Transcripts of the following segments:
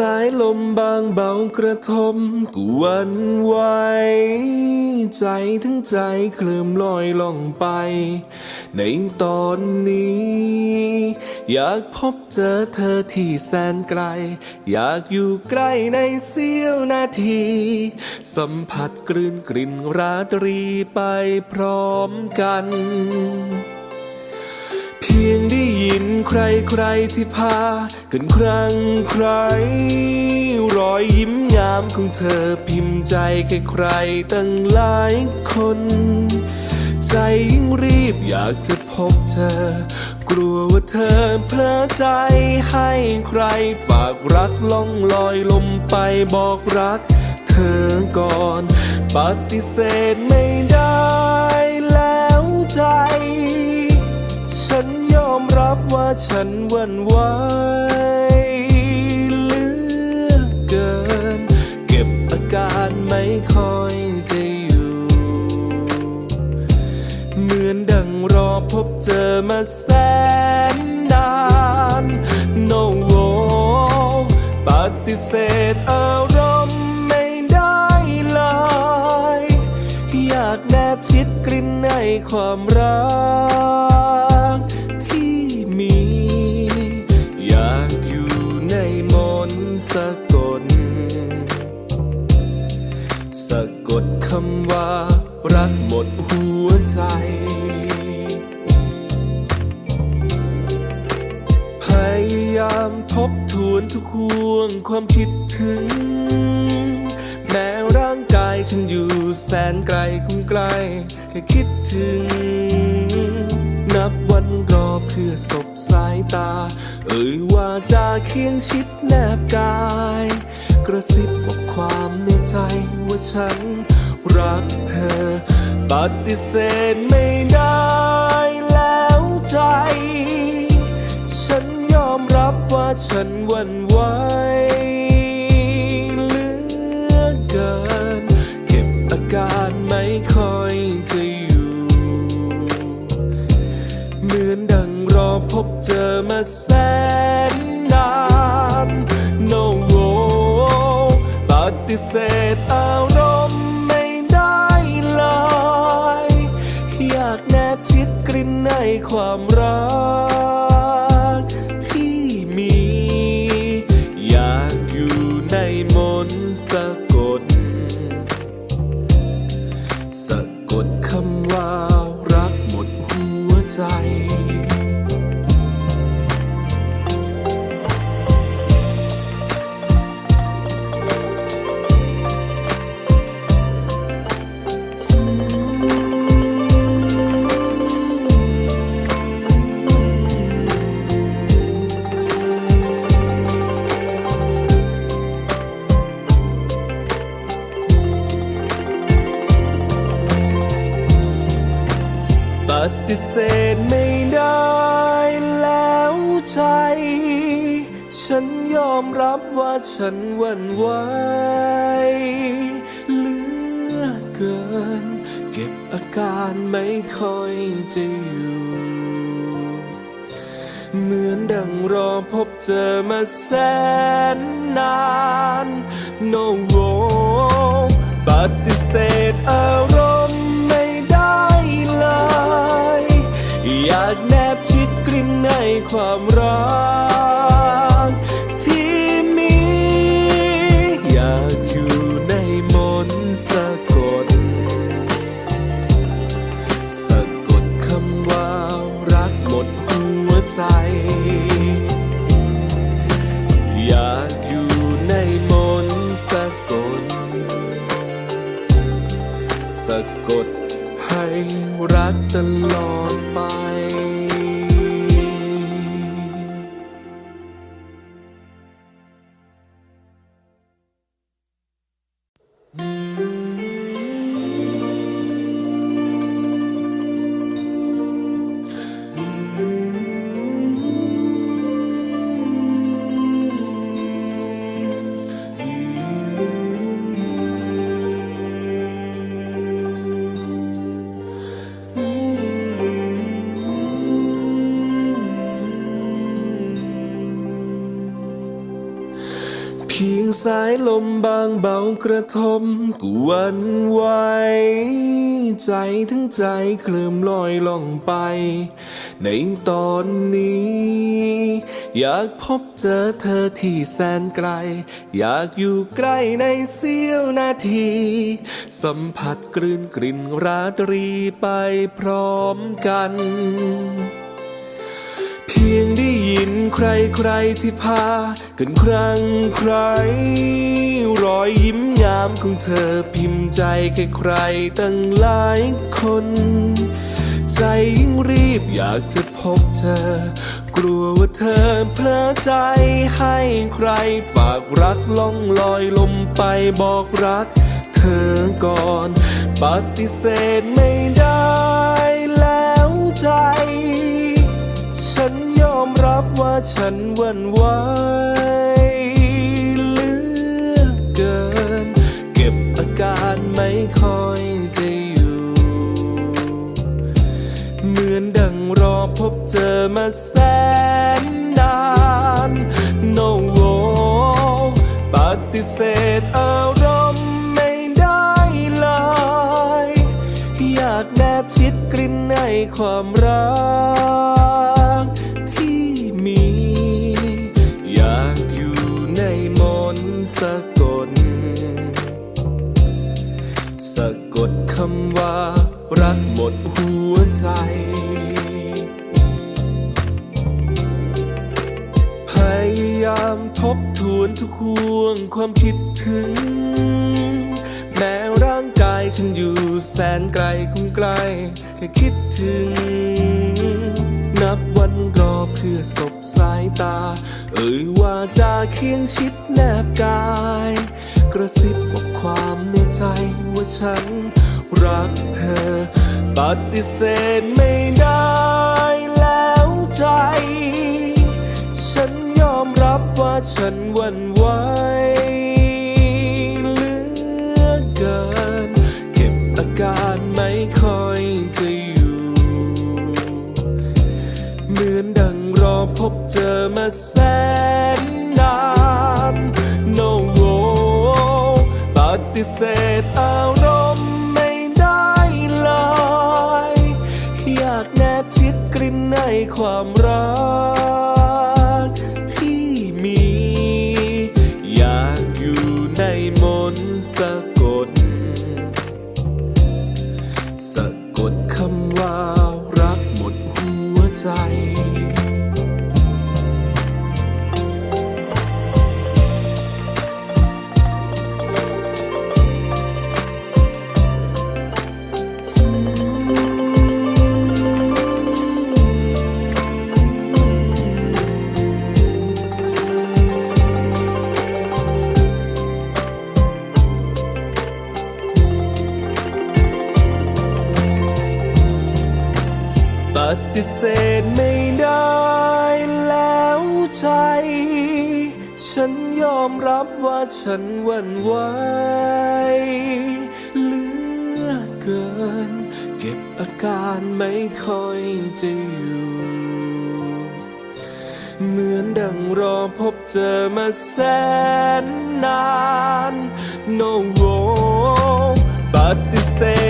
สายลมบางเบากระทมกูวันไหวใจทั้งใจเคลื่อนลอยล่องไป ในตอนนี้ อยากพบเจอเธอที่แสนไกล อยากอยู่ใกล้ในเสี้ยวนาที สัมผัสกลืนกลิ่นราตรีไปพร้อมกัน ยินใครใครๆที่พากันครั้งใคร รอยยิ้มงามของเธอพิมพ์ใจใครใครๆตั้งหลายคน ใจยิ่งรีบอยากจะพบเธอ กลัวว่าเธอเพลอใจให้ใครฝากรักล่องลอยลมไปบอกรัก เธอก่อน ปฏิเสธไม่ได้แล้วใจ ว่าฉันวั่นไหวเหลือเกิน เก็บอาการไม่ค่อยจะอยู่ เหมือนดังรอพบเจอมาแสนนาน No w ปฏิเสธอารมณ์ไม่ได้เลย อยากแนบชิดกลิ่นในความรักำว่ารักหมดหัวใจพยายามทบทวนทุกห่วงความคิดถึง แม้ร่างกายฉันอยู่แสนไกลคงไกล แค่คิดถึง นับวันรอเพื่อสบสายตา เอ่ยว่าจะเคียงชิดแนบกาย กระซิบบอกความในใจว่าฉัน รักเธอ ปฏิเสธไม่ได้แล้วใจ ฉันยอมรับว่าฉันวั่นไหว ฉันวันไหวเหลือเกิน เก็บอาการไม่ค่อยจะอยู่ เหมือนดังรอพบเจอมาแสนนาน No w ปฏิเสธอารมณ์ไม่ได้เลย อยากแนบชิดกลิ่นในความรัก ใจ อยากอยู่ในมนต์สะกดสะกดให้รักตลอดายลมบางเบากระทบกูวันไหวใจทั้งใจเคลื่อนลอยล่องไป ในตอนนี้ อยากพบเจอเธอที่แสนไกล อยากอยู่ใกล้ในเสี้ยวนาที สัมผัสกลืนกลิ่นราตรีไปพร้อมกัน พียงได้ยินใครใครที่พากันครั้งใคร รอยยิ้มยามของเธอพิมพ์ใจแค่ใครตั้งหลายคน ใจยิ่งรีบอยากจะพบเธอ กลัวว่าเธอเพลอใจให้ใครฝากรักล่องลอยลมไปบอกรัก เธอก่อน ปฏิเสธไม่ได้แล้วใจ ฉันวันไหวเหลือเกิน เก็บอาการไม่ค่อยจะอยู่ เหมือนดังรอพบเจอมาแสนนาน No w ปฏิเสธอารมณ์ไม่ได้เลย อยากแนบชิดกลิ่นในความ ความคิดถึง แม้ร่างกายฉันอยู่แสนไกลคงไกล แค่คิดถึง นับวันรอเพื่อสบสายตา เอ่ยว่าจะเคียงชิดแนบกาย กระซิบบอกความในใจว่าฉันรักเธอปฏิเสธไม่ได้แล้วใจ ฉันยอมรับว่าฉันวันไหว การไม่ค่อยจะอยู่ เหมือนดังรอพบเจอมาแสนนาน No w ปฏิเสธอารมณ์ไม่ได้เลย อยากแนบชิดกลิ่นในความ หั พบเจอมาแสนนาน No w ปฏิเสธ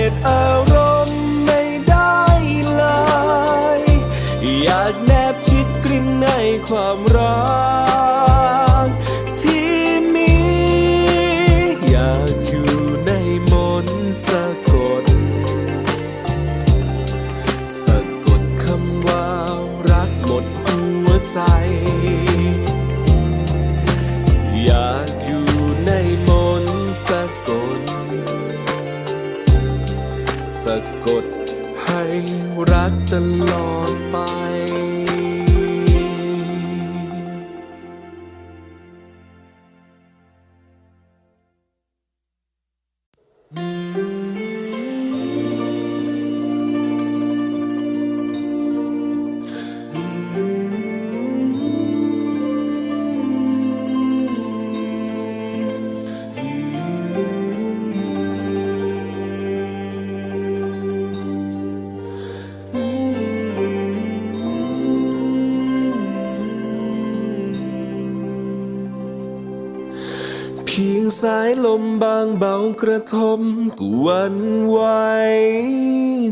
สายลมบางเบากระทบกูวันไหว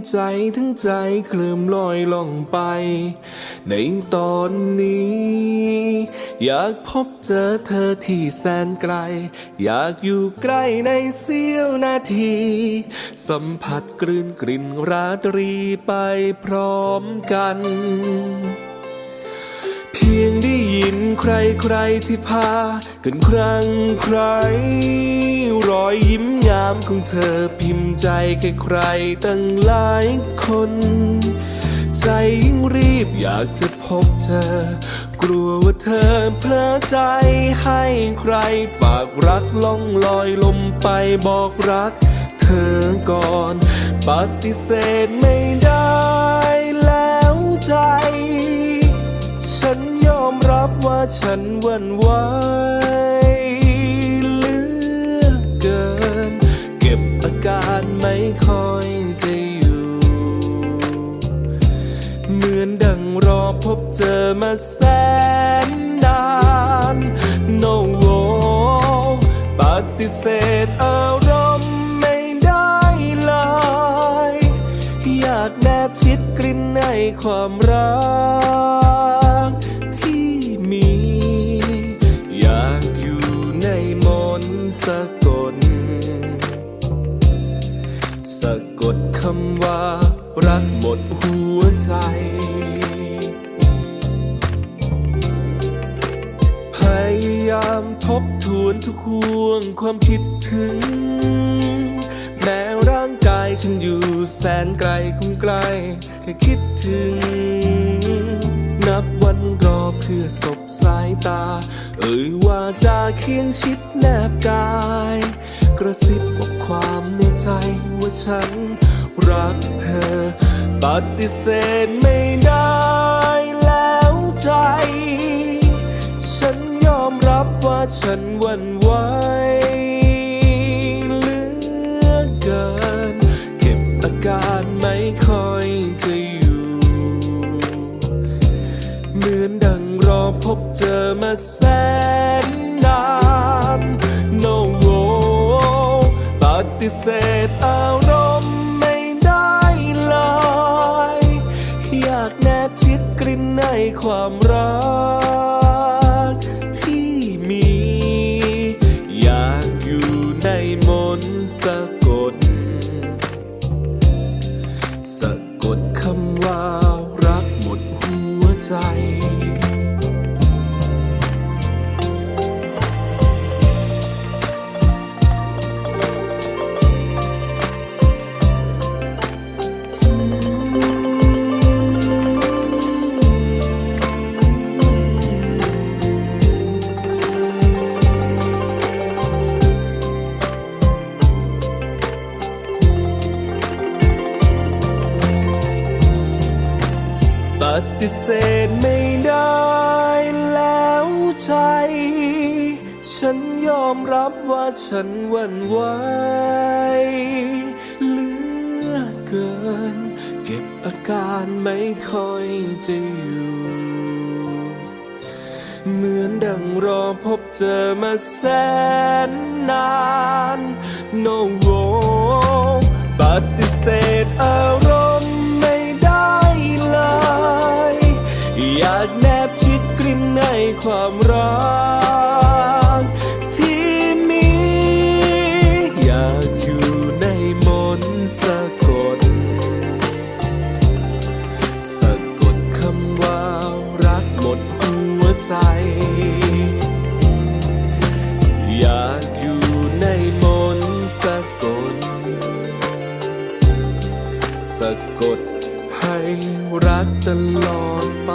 ใจทั้งใจเคลื่อนลอยล่องไป ในตอนนี้ อยากพบเจอเธอที่แสนไกล อยากอยู่ใกล้ในเสี้ยวนาที สัมผัสกลืนกลิ่นราตรีไปพร้อมกัน เพียงได้ ยินใครใครๆที่พากันครั้งใคร รอยยิ้มงามของเธอพิมพ์ใจใครใครๆตั้งหลายคน ใจยิ่งรีบอยากจะพบเธอ กลัวว่าเธอเพลอใจให้ใครฝากรักล่องลอยลมไปบอกรัก เธอก่อน ปฏิเสธไม่ได้แล้วใจ รับว่าฉันวันไหวเหลือเกิน เก็บอาการไม่ค่อยจะอยู่ เหมือนดังรอพบเจอมาแสนนาน No ปฏิเสธอารมณ์ไม่ได้เลยอยากแนบชิดกลิ่นในความรัก สะกด สะกดคำว่า รักหมดหัวใจพยายามทบทวนทุกห่วงความคิดถึง แม้ร่างกายฉันอยู่แสนไกลคงไกล แค่คิดถึง นับวันรอเพื่อสบสายตา เอ่ยว่าจะเคียงชิด บกาย กระซิบบอกความในใจว่าฉันรักเธอปฏิเสธไม่ได้แล้วใจ ฉันยอมรับว่าฉันวันไหวเหลือเกิน เก็บอาการไม่ค่อยจะอยู่เหมือนดังรอพบเจอมาแสน ฏิเสธไม่ได้แล้วใจ ฉันยอมรับว่าฉันหวั่นไหวเหลือเกิน เก็บอาการไม่ค่อยจะอยู่เหมือนดังรอพบเจอมาแสนนาน No ปฏิเสธอารมณ์ อยากแนบชิดกลิ่นในความรักที่มี อยากอยู่ในมนสะกด สะกดคำว่ารักหมดหัวใจ อยากอยู่ในมนสะกด สะกด รักตลอดไป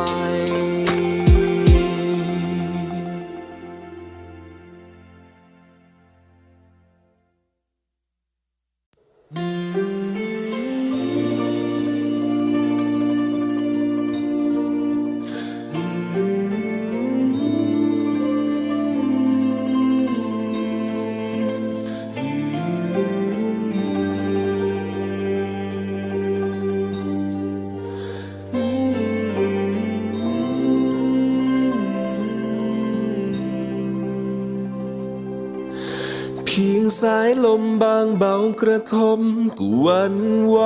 กระทมกูวันไหว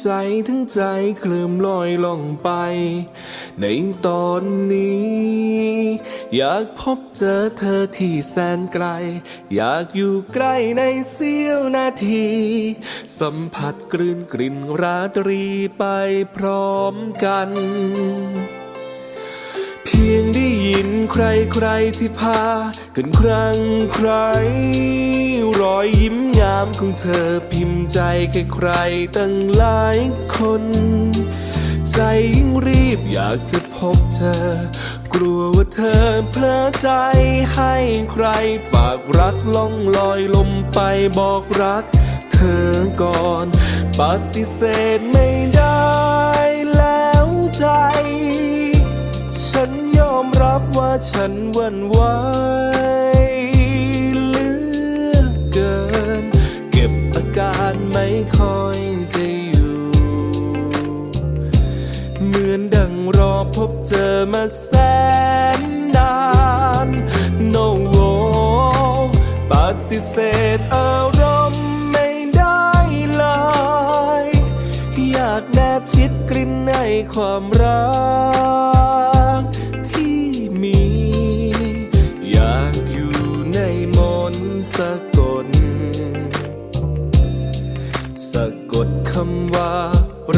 ใจทั้งใจเคลื่อนลอยล่องไป ในตอนนี้ อยากพบเจอเธอที่แสนไกล อยากอยู่ใกล้ในเสี้ยวนาที สัมผัสกลืนกลิ่นราตรีไปพร้อมกัน เพียงได้ ใครใครที่พากันครั้งใคร รอยยิ้มงามของเธอพิมพ์ใจใครใครตั้งหลายคน ใจยิ่งรีบอยากจะพบเธอ กลัวว่าเธอเพลอใจให้ใครฝากรักล่องลอยลมไปบอกรัก เธอก่อน ปฏิเสธไม่ รับว่าฉันวันไหวเหลือเกิน เก็บอาการไม่ค่อยจะอยู่ เหมือนดังรอพบเจอมาแสนนาน No w ปฏิเสธอารมณ์ไม่ได้เลย อยากแนบชิดกลิ่นในความรัก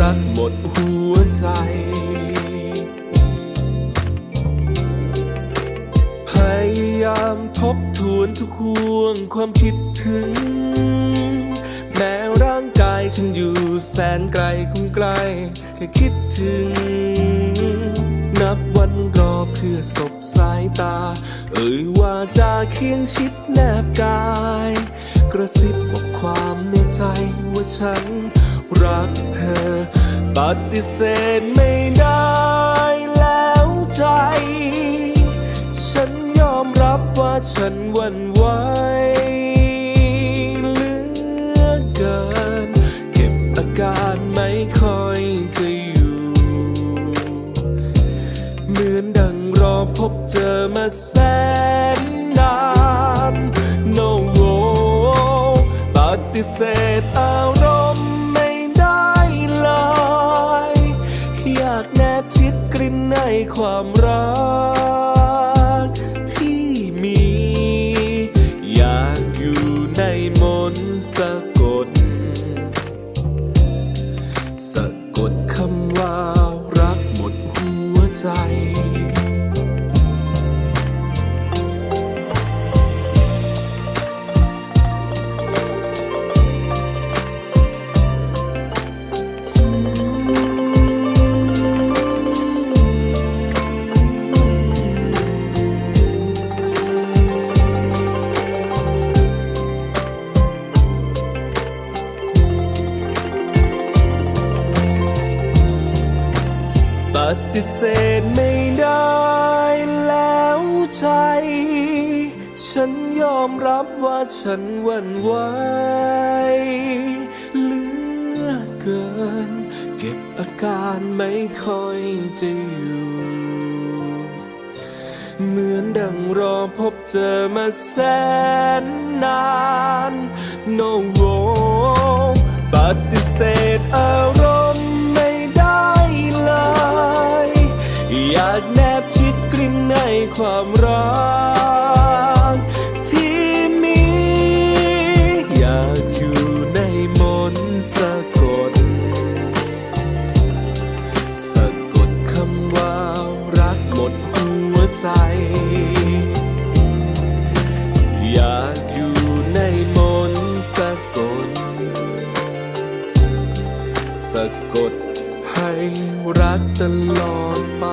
รักหมดหัวใจ พยายามทบทวนทุกห่วงความคิดถึง แม้ร่างกายฉันอยู่แสนไกลคงไกล แค่คิดถึง นับวันรอเพื่อสบสายตา เอ่ยว่าจะเคียงชิดแนบกาย กระซิบบอกความในใจว่าฉัน รักเธอ ปฏิเสธไม่ได้แล้วใจ ฉันยอมรับว่าฉันวั่นไหวเหลือเกิน เก็บอาการไม่ค่อยจะอยู่ เหมือนดังรอพบเจอมาแสนนาน No w ปฏิเสธเอา ฉันวันไหวเหลือเกิน เก็บอาการไม่ค่อยจะอยู่ เหมือนดังรอพบเจอมาแสนนาน No w ปฏิเสธอารมณ์ไม่ได้เลย อยากแนบชิดกลิ่นในความรัก ใจ อยากอยู่ในมนต์สะกดสะกดให้รักตลอดไป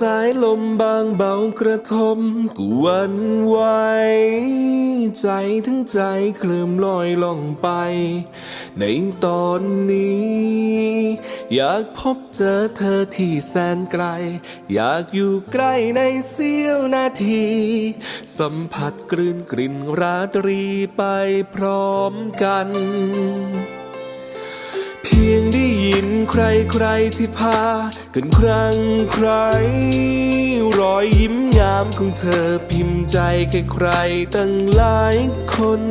สายลมบางเบากระทบกูวันไหวใจทั้งใจเคลื่อนลอยล่องไป ในตอนนี้ อยากพบเจอเธอที่แสนไกล อยากอยู่ใกล้ในเสี้ยวนาที สัมผัสกลืนกลิ่นราตรีไปพร้อมกัน เพียงได้ยินใครใครๆที่พา กันครั้งใคร รอยยิ้มงามของเธอพิมพ์ใจแค่ใครตั้งหลายคน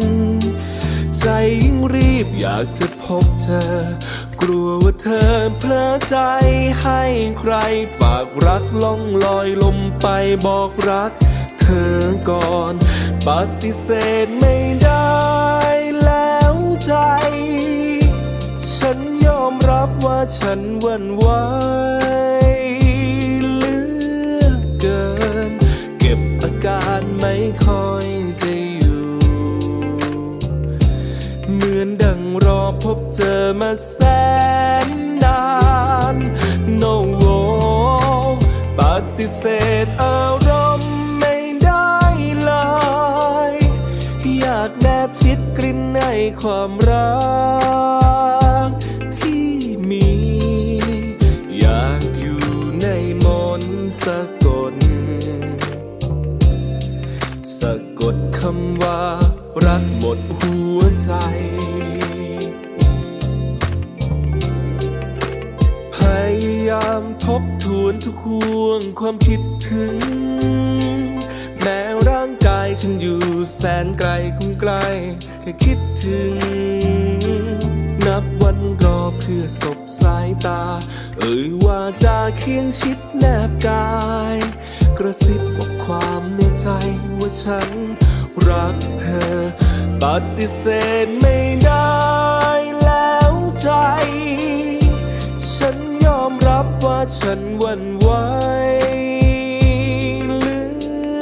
ใจยิ่งรีบอยากจะพบเธอ กลัวว่าเธอเพลอใจให้ใครฝากรักล่องลอยลมไปบอกรัก เธอก่อนปฏิเสธไม่ได้แล้วใจ ว่าฉันวั่นไหวเหลือเกิน เก็บอาการไม่ค่อยจะอยู่ เหมือนดังรอพบเจอมาแสนนาน No w ปฏิเสธอารมณ์ไม่ได้เลย อยากแนบชิดกลิ่นในความรัก สะกด สะกดคำว่า รักหมดหัวใจ พยายามทบทวนทุกห่วงความคิดถึง แม้ร่างกายฉันอยู่แสนไกลคงไกล แค่คิดถึง นับ เพื่อสบสายตา เอ่ยว่าจะเคียงชิดแนบกาย กระซิบบอกความในใจว่าฉันรักเธอ ปฏิเสธไม่ได้แล้วใจ ฉันยอมรับว่าฉันวันไหวเหลื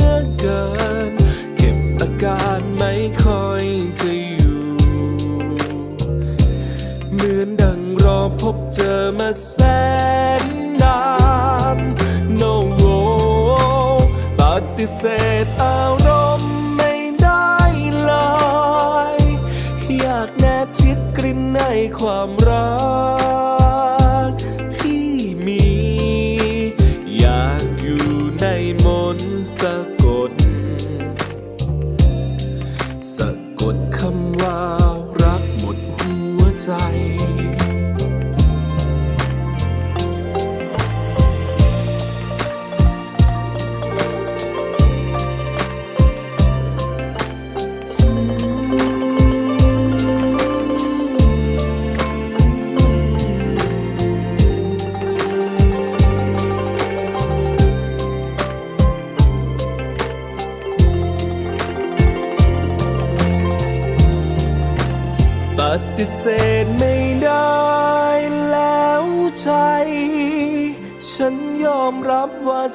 อเกิน เก็บอาการไม่ค่อย พบเจอมาแสนนาน No w ปฏิเสธอารมณ์ไม่ได้เลย อยากแนบชิดกลิ่นในความรัก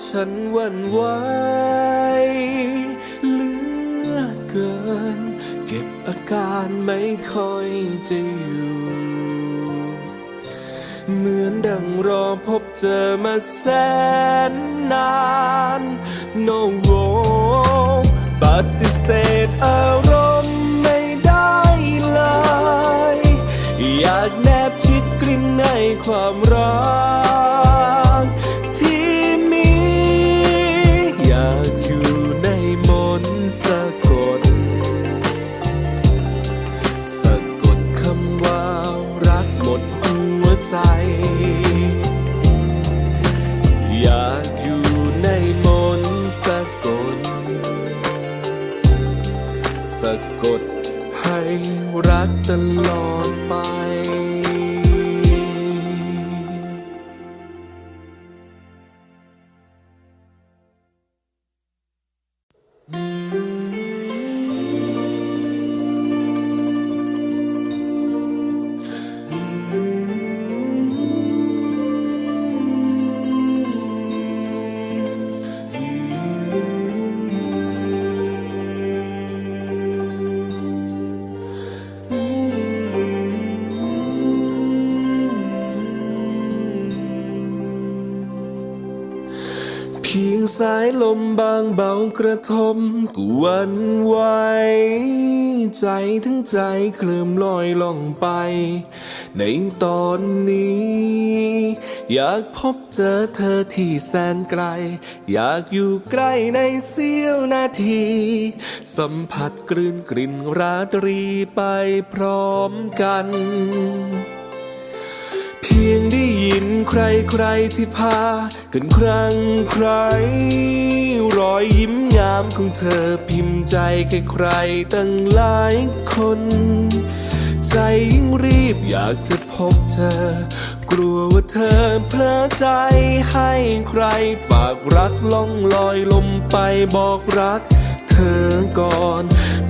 ฉันวันไหวเหลือเกิน เก็บอาการไม่ค่อยจะอยู่ เหมือนดังรอพบเจอมาแสนนาน No w ปฏิเสธอารมณ์ไม่ได้เลย อยากแนบชิดกลิ่นในความรัก สายลมบางเบากระทบกูวันไหวใจทั้งใจเคลื่มลอยล่องไป ในตอนนี้ อยากพบเจอเธอที่แสนไกล อยากอยู่ใกล้ในเสี้ยวนาที สัมผัสกลืนกลิ่นราตรีไปพร้อมกันเพียงได้ยิน ใครใครที่พากันครั้งใคร รอยยิ้มงามของเธอพิมพ์ใจใครใครตั้งหลายคน ใจยิ่งรีบอยากจะพบเธอ กลัวว่าเธอเพลอใจให้ใครฝากรักล่องลอยลมไปบอกรัก เธอก่อน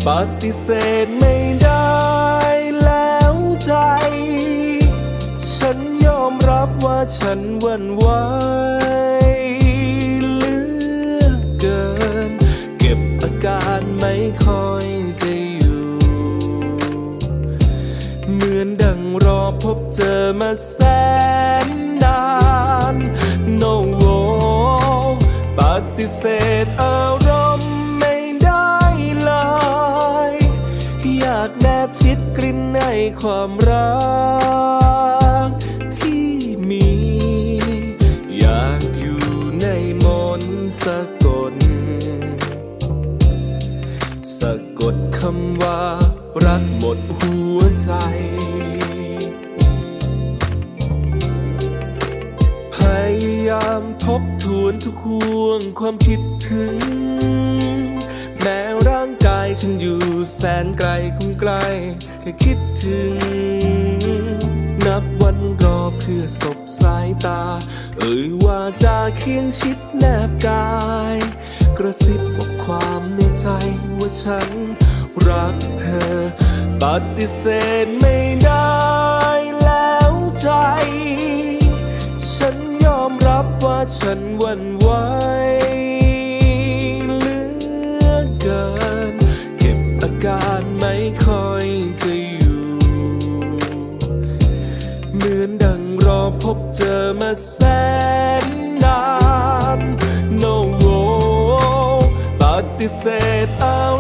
ปฏิเสธไม่ได้แล้วใจ รับว่าฉันวันไหวเหลือเกิน เก็บอาการไม่ค่อยจะอยู่ เหมือนดังรอพบเจอมาแสนนาน No ปฏิเสธอารมณ์ไม่ได้เลย อยากแนบชิดกลิ่นในความ ทุกห่วงความคิดถึง แม้ร่างกายฉันอยู่แสนไกลคงไกล แค่คิดถึง นับวันรอเพื่อสบสายตา เอ่ยว่าจะเคียงชิดแนบกาย กระซิบบอกความในใจว่าฉันรักเธอปฏิเสธไม่ได้แล้วใจ ว่าฉันวันไหวเหลือเกิน เก็บอาการไม่ค่อยจะอยู่ เหมือนดังรอพบเจอมาแสนนาน No ปฏิเสธอา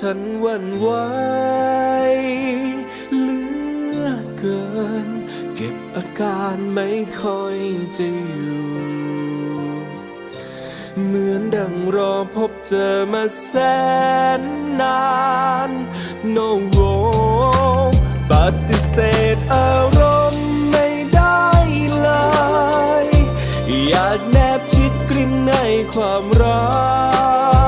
ฉันวันไหวเหลือเกิน เก็บอาการไม่ค่อยจะอยู่ เหมือนดังรอพบเจอมาแสนนาน No ปฏิเสธอารมณ์ไม่ได้เลย อยากแนบชิดกลิ่นในความรัก